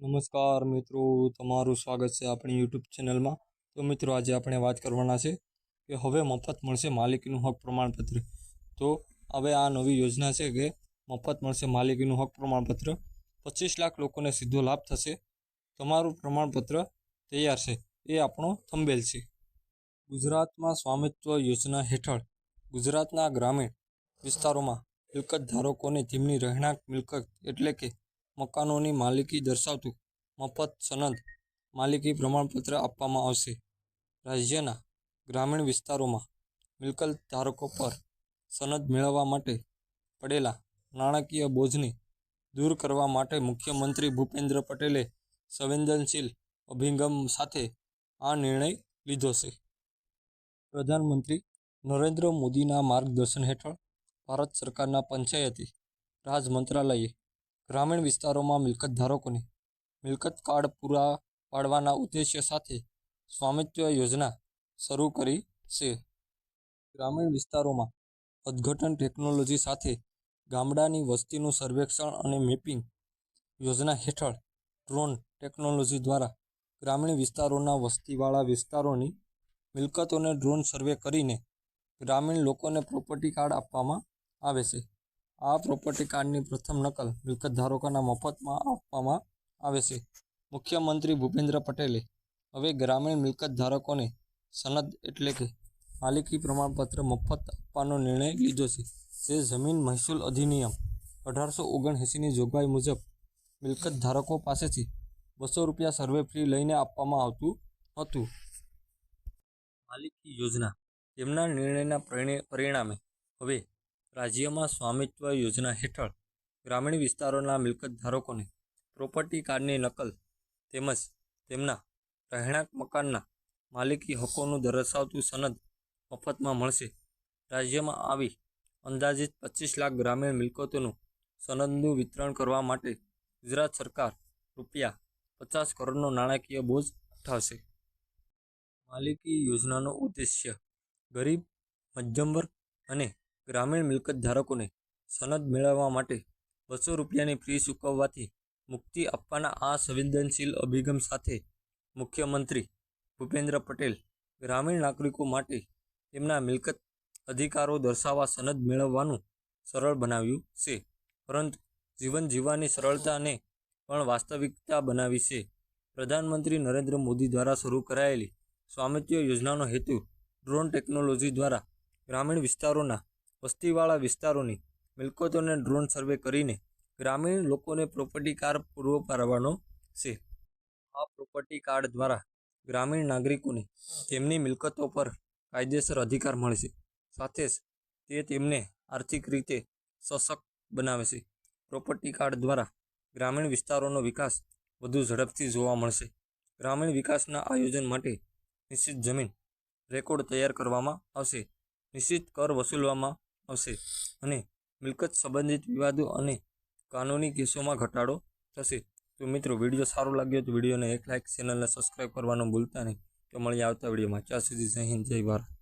નમસ્કાર મિત્રો, તમારું સ્વાગત છે આપણી યુટ્યુબ ચેનલમાં. તો મિત્રો, આજે આપણે વાત કરવાના છે કે હવે મફત મળશે માલિકીનું હક પ્રમાણપત્ર. તો હવે આ નવી યોજના છે કે મફત મળશે માલિકીનું હક પ્રમાણપત્ર. પચીસ લાખ લોકોને સીધો લાભ થશે. તમારું પ્રમાણપત્ર તૈયાર છે. એ આપણો થંબેલ છે. ગુજરાતમાં સ્વામિત્વ યોજના હેઠળ ગુજરાતના ગ્રામીણ વિસ્તારોમાં મિલકત ધારકોને તેમની રહેણાંક મિલકત એટલે કે મકાનોની માલિકી દર્શાવતું મફત સનદ માલિકી પ્રમાણપત્ર આપવામાં આવશે. રાજ્યના ગ્રામીણ વિસ્તારોમાં મિલકત ધારકો પર સનદ મેળવવા માટે પડેલા નાણાકીય બોજને દૂર કરવા માટે મુખ્યમંત્રી ભૂપેન્દ્ર પટેલે સંવેદનશીલ અભિગમ સાથે આ નિર્ણય લીધો છે. પ્રધાનમંત્રી નરેન્દ્ર મોદીના માર્ગદર્શન હેઠળ ભારત સરકારના પંચાયતી રાજ મંત્રાલયે ગ્રામીણ વિસ્તારોમાં મિલકત ધારકોને મિલકત કાર્ડ પૂરા પાડવાના ઉદ્દેશ્ય સાથે સ્વામિત્વ યોજના શરૂ કરી છે. ગ્રામીણ વિસ્તારોમાં અદઘટન ટેકનોલોજી સાથે ગામડાની વસ્તીનું સર્વેક્ષણ અને મેપિંગ યોજના હેઠળ ડ્રોન ટેકનોલોજી દ્વારા ગ્રામીણ વિસ્તારોના વસ્તીવાળા વિસ્તારોની મિલકતોને ડ્રોન સર્વે કરીને ગ્રામીણ લોકોને પ્રોપર્ટી કાર્ડ આપવામાં આવે છે. આ પ્રોપર્ટી કાર્ડની પ્રથમ નકલ મિલકત ધારકોના મફતમાં આપવામાં આવે છે. મુખ્યમંત્રી ભૂપેન્દ્ર પટેલે હવે ગ્રામીણ મિલકત ધારકોને સનદ એટલે કે માલિકી પ્રમાણપત્ર મફત આપવાનો નિર્ણય લીધો છે. જે જમીન મહેસૂલ અધિનિયમ અઢારસો ઓગણએંસીની જોગવાઈ મુજબ મિલકત ધારકો પાસેથી બસો રૂપિયા સર્વે ફી લઈને આપવામાં આવતું હતું. માલિકી યોજના તેમના નિર્ણયના પરિણે- પરિણામે હવે રાજ્યમાં સ્વામિત્વ યોજના હેઠળ ગ્રામીણ વિસ્તારોના મિલકત ધારકોને પ્રોપર્ટી કાર્ડની નકલ તેમજ તેમના રહેણાંક મકાનના માલિકી હકોનું દર્શાવતું સનદ મફતમાં મળશે. રાજ્યમાં આવી અંદાજિત પચીસ લાખ ગ્રામીણ મિલકતોનું સનદનું વિતરણ કરવા માટે ગુજરાત સરકાર રૂપિયા પચાસ કરોડનો નાણાકીય બોજ ઉઠાવશે. માલિકી યોજનાનો ઉદ્દેશ્ય ગરીબ મધ્યમ વર્ગ અને ગ્રામીણ મિલકત ધારકોને સનદ મેળવવા માટે બસો રૂપિયાની ફી ચૂકવવાથી મુક્તિ આપવાના આ સંવેદનશીલ અભિગમ સાથે મુખ્યમંત્રી ભૂપેન્દ્ર પટેલ ગ્રામીણ નાગરિકો માટે તેમના મિલકત અધિકારો દર્શાવવા સનદ મેળવવાનું સરળ બનાવ્યું છે. પરંતુ જીવન જીવવાની સરળતાને પણ વાસ્તવિકતા બનાવી છે. પ્રધાનમંત્રી નરેન્દ્ર મોદી દ્વારા શરૂ કરાયેલી સ્વામિત્વ યોજનાનો હેતુ ડ્રોન ટેકનોલોજી દ્વારા ગ્રામીણ વિસ્તારોના વસ્તીવાળા વિસ્તારોની મિલકતોને ડ્રોન સર્વે કરીને ગ્રામીણ લોકોને પ્રોપર્ટી કાર્ડ પૂરો પાડવાનો છે. આ પ્રોપર્ટી કાર્ડ દ્વારા ગ્રામીણ નાગરિકોને તેમની મિલકતો પર કાયદેસર અધિકાર મળશે સાથે જ તે તેમને આર્થિક રીતે સશક્ત બનાવે છે. પ્રોપર્ટી કાર્ડ દ્વારા ગ્રામીણ વિસ્તારોનો વિકાસ વધુ ઝડપથી જોવા મળશે. ગ્રામીણ વિકાસના આયોજન માટે નિશ્ચિત જમીન રેકોર્ડ તૈયાર કરવામાં આવશે. નિશ્ચિત કર વસૂલવામાં આવશે અને મિલકત સંબંધિત વિવાદો અને કાનૂની કેસોમાં ઘટાડો થશે. તો મિત્રો, વીડિયો સારો લાગ્યો તો વિડીયોને એક લાઇક ચેનલને સબસ્ક્રાઈબ કરવાનું ભૂલતા નહીં. તો મળી આવતા વિડીયોમાં. ત્યાં સુધી જય હિન્દ, જય ભારત.